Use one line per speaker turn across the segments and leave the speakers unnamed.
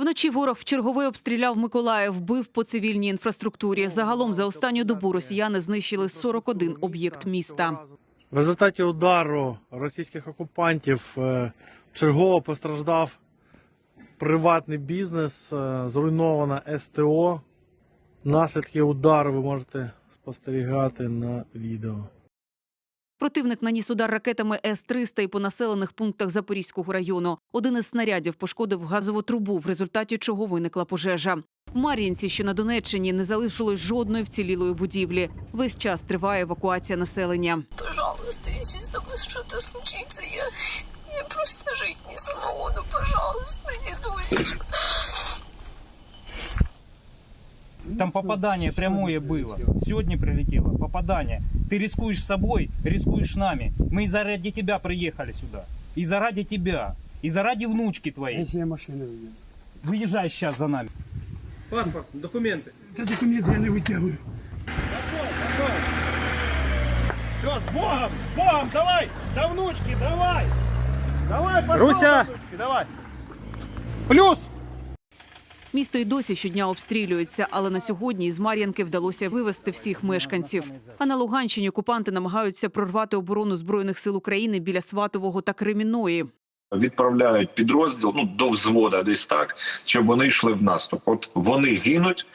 Вночі ворог в черговий обстріляв Миколаїв, вбив по цивільній інфраструктурі. Загалом за останню добу росіяни знищили 41 об'єкт міста.
В результаті удару російських окупантів е, чергово постраждав приватний бізнес, е, зруйнована СТО. Наслідки удару ви можете спостерігати на відео.
Противник наніс удар ракетами С-300 і по населених пунктах Запорізького району. Один із снарядів пошкодив газову трубу, в результаті чого виникла пожежа. В Мар'їнці, що на Донеччині, не залишилось жодної вцілілої будівлі. Весь час триває евакуація населення.
Пожалуйста, если с тобой что-то случится, я, я просто жить не. Ну, пожалуйста, не дурочка.
Там попадание прямое было. Сегодня прилетело. Попадание. Ты рискуешь собой, рискуешь нами. Мы и заради тебя приехали сюда. И заради тебя. И заради внучки твоей.
Если я машину выведу.
Выезжай сейчас за нами.
Паспорт, документы.
Та документи я не витягую.
Все, с Богом, с Богом, давай, до внучки, давай. Давай, пошел,
Руся!
внучки, давай. Плюс.
Місто й досі щодня обстрілюється, але на сьогодні із Мар'янки вдалося вивезти всіх мешканців. А на Луганщині окупанти намагаються прорвати оборону збройних сил України біля Сватового та Креміної.
відправляють підрозділ ну до взвода, десь так, щоб вони йшли в наступ. От вони гинуть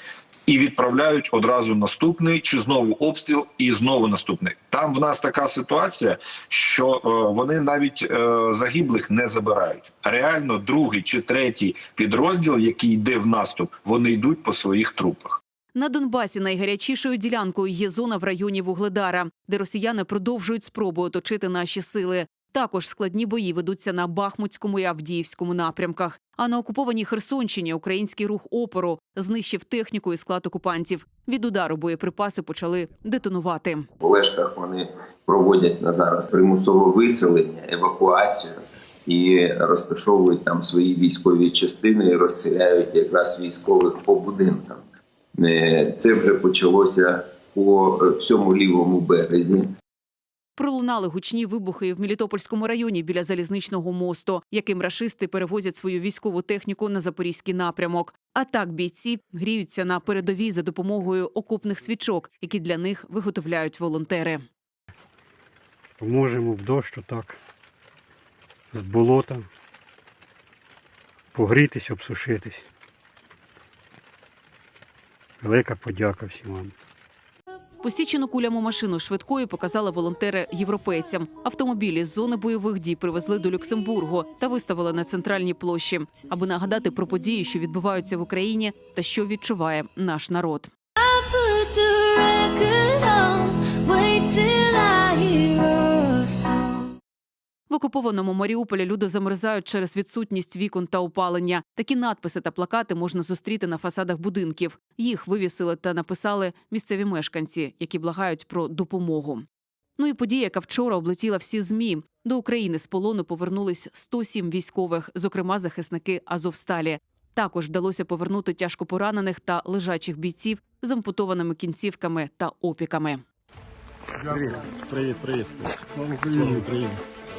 і відправляють одразу наступний, чи знову обстріл, і знову наступний. Там в нас така ситуація, що е, вони навіть е, загиблих не забирають. Реально, другий чи третій підрозділ, який йде в наступ, вони йдуть по своїх трупах.
На Донбасі найгарячішою ділянкою є зона в районі Вугледара, де росіяни продовжують спробу оточити наші сили. Також складні бої ведуться на Бахмутському і Авдіївському напрямках. А на окупованій Херсонщині український рух опору знищив техніку і склад окупантів. Від удару боєприпаси почали детонувати.
В Олешках вони проводять на зараз примусове виселення, евакуацію і розташовують там свої військові частини і розселяють якраз військових по будинкам. Е, Це вже почалося по е, всьому лівому березі.
Пролунали гучні вибухи в Мелітопольському районі біля залізничного мосту, яким рашисти перевозять свою військову техніку на запорізький напрямок. А так бійці гріються на передовій за допомогою окопних свічок, які для них виготовляють волонтери.
Поможемо в дощ так. З болота. Погрітись, обсушитись. Велика подяка всім вам.
Посічену кулями машину швидкої показали волонтери європейцям. Автомобілі з зони бойових дій привезли до Люксембургу та виставили на центральній площі, аби нагадати про події, що відбуваються в Україні, та що відчуває наш народ. Окупованому Маріуполі люди замерзають через відсутність вікон та опалення. Такі надписи та плакати можна зустріти на фасадах будинків. Їх вивісили та написали місцеві мешканці, які благають про допомогу. Ну і подія, яка вчора облетіла всі змі. До України з полону повернулись 107 військових, зокрема захисники Азовсталі. Також вдалося повернути тяжко поранених та лежачих бійців з ампутованими кінцівками та опіками.
Привіт, привіт. Слава Україні.